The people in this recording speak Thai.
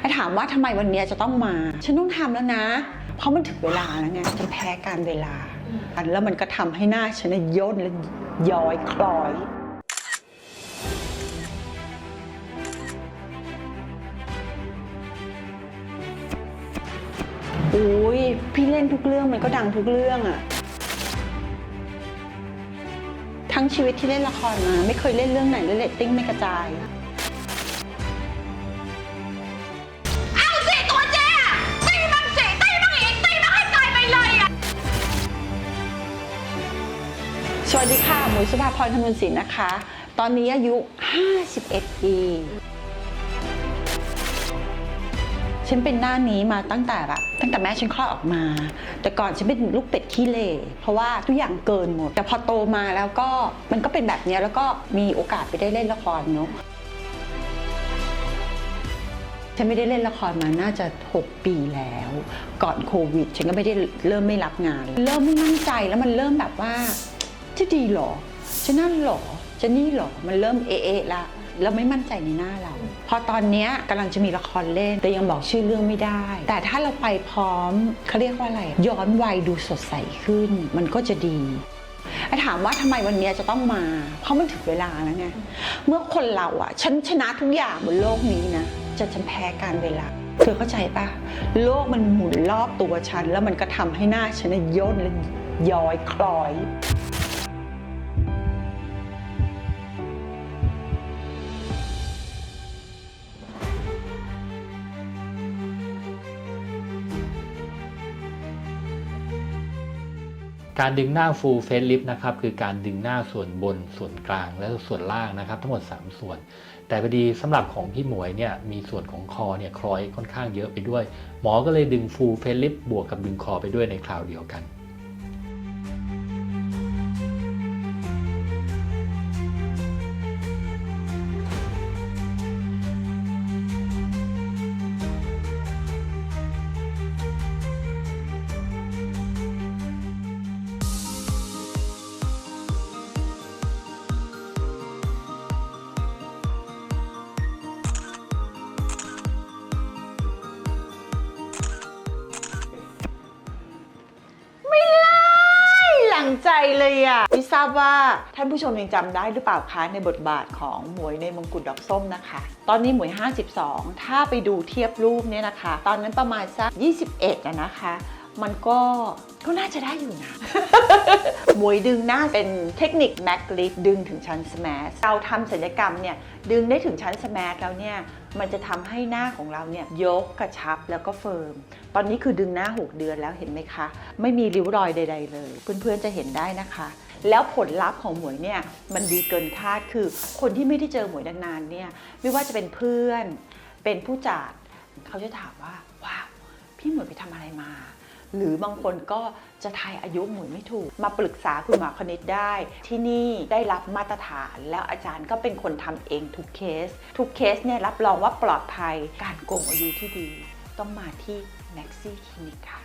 ไอ้ถามว่าทำไมวันนี้จะต้องมา ฉันต้องทำแล้วนะ เพราะมันถึงเวลาแล้วไงฉันแพ้การเวลา แล้วมันก็ทำให้หน้าฉันย่นและย้อยคล้อยอุ้ยพี่เล่นทุกเรื่องมันก็ดังทุกเรื่องอะทั้งชีวิตที่เล่นละครมา ไม่เคยเล่นเรื่องไหนแล้วเรตติ้งไม่กระจาย สวัสดีค่ะ หมวยสุภาพรคำนวณศิลป์นะคะ ตอนนี้อายุ 51 ปี ฉันเป็นหน้านี้มาตั้งแต่แบบตั้งแต่แม่ฉันคลอดออกมา แต่ก่อนฉันเป็นลูกเป็ดขี้เหร่เพราะว่าทุกอย่างเกินหมด แต่พอโตมาแล้วก็มันก็เป็นแบบนี้แล้วก็มีโอกาสไปได้เล่นละครเนาะ ฉันไม่ได้เล่นละครมาน่าจะ 6 ปีแล้ว ก่อนโควิด ฉันก็ไม่ได้เริ่มไม่รับงาน เริ่มไม่มั่นใจแล้วมันเริ่มแบบว่า จะดีหรอจะนั่นหรอจะนี่หรอมันเริ่มเอะเอะละแล้วไม่มั่นใจในหน้าเรา พอตอนนี้กำลังจะมีละครเล่น แต่ยังบอกชื่อเรื่องไม่ได้ แต่ถ้าเราไปพร้อมเขาเรียกว่าอะไร ย้อนวัยดูสดใสขึ้น มันก็จะดีไอ้ถามว่าทำไมวันนี้จะต้องมา เพราะมันถึงเวลาแล้วไง เมื่อคนเราอะฉันชนะทุกอย่างบนโลกนี้นะ จะฉันแพ้การเวลา เธอเข้าใจปะโลกมันหมุนรอบตัวฉัน แล้วมันก็ทำให้หน้าฉันน่ะย่นและย้อยคล้อย การดึงหน้า full face lift นะครับคือการดึงหน้าส่วนบนส่วนกลางและส่วนล่างนะครับ ทั้งหมด 3 ส่วน แต่พอดีสำหรับของพี่หมวยเนี่ยมีส่วนของคอเนี่ยคล้อยค่อนข้างเยอะไปด้วย หมอก็เลยดึง full face lift บวกกับดึงคอไปด้วยในคราวเดียวกัน เลยอะไม่ทราบว่าท่านผู้ชมยังจำได้หรือเปล่าคะในบทบาทของหมวยในมงกุฎดอกส้มนะคะ ตอนนี้หมวย 52 ถ้าไปดูเทียบรูปเนี่ยนะคะ ตอนนั้นประมาณสัก 21อะนะคะ มันก็ก็น่าจะได้อยู่นะหมวยดึงหน้าเป็นเทคนิคแม็กลิฟดึงถึงชั้นสมาร์เราทำศัลยกรรมเนี่ยดึงได้ถึงชั้นสมาร์แล้วเนี่ยมันจะทำให้หน้าของเราเนี่ยยกกระชับแล้วก็เฟิร์ม ตอนนี้คือดึงหน้า 6 เดือนแล้วเห็นไหมคะ ไม่มีริ้วรอยใด ๆ เลย เพื่อนๆจะเห็นได้นะคะแล้วผลลัพธ์ของหมวยเนี่ยมันดีเกินคาดคือคนที่ไม่ได้เจอหมวยนานๆเนี่ยไม่ว่าจะเป็นเพื่อนเป็นผู้จัดเขาจะถามว่าว้าวพี่หมวยไปทำอะไรมา หรือบางคนก็จะทายอายุหมุนไม่ถูก มาปรึกษาคุณหมอคณิตได้ ที่นี่ได้รับมาตรฐานแล้วอาจารย์ก็เป็นคนทำเองทุกเคส ทุกเคสเนี่ยรับรองว่าปลอดภัยการโกงอายุที่ดี ต้องมาที่ Maxi Clinic ค่ะ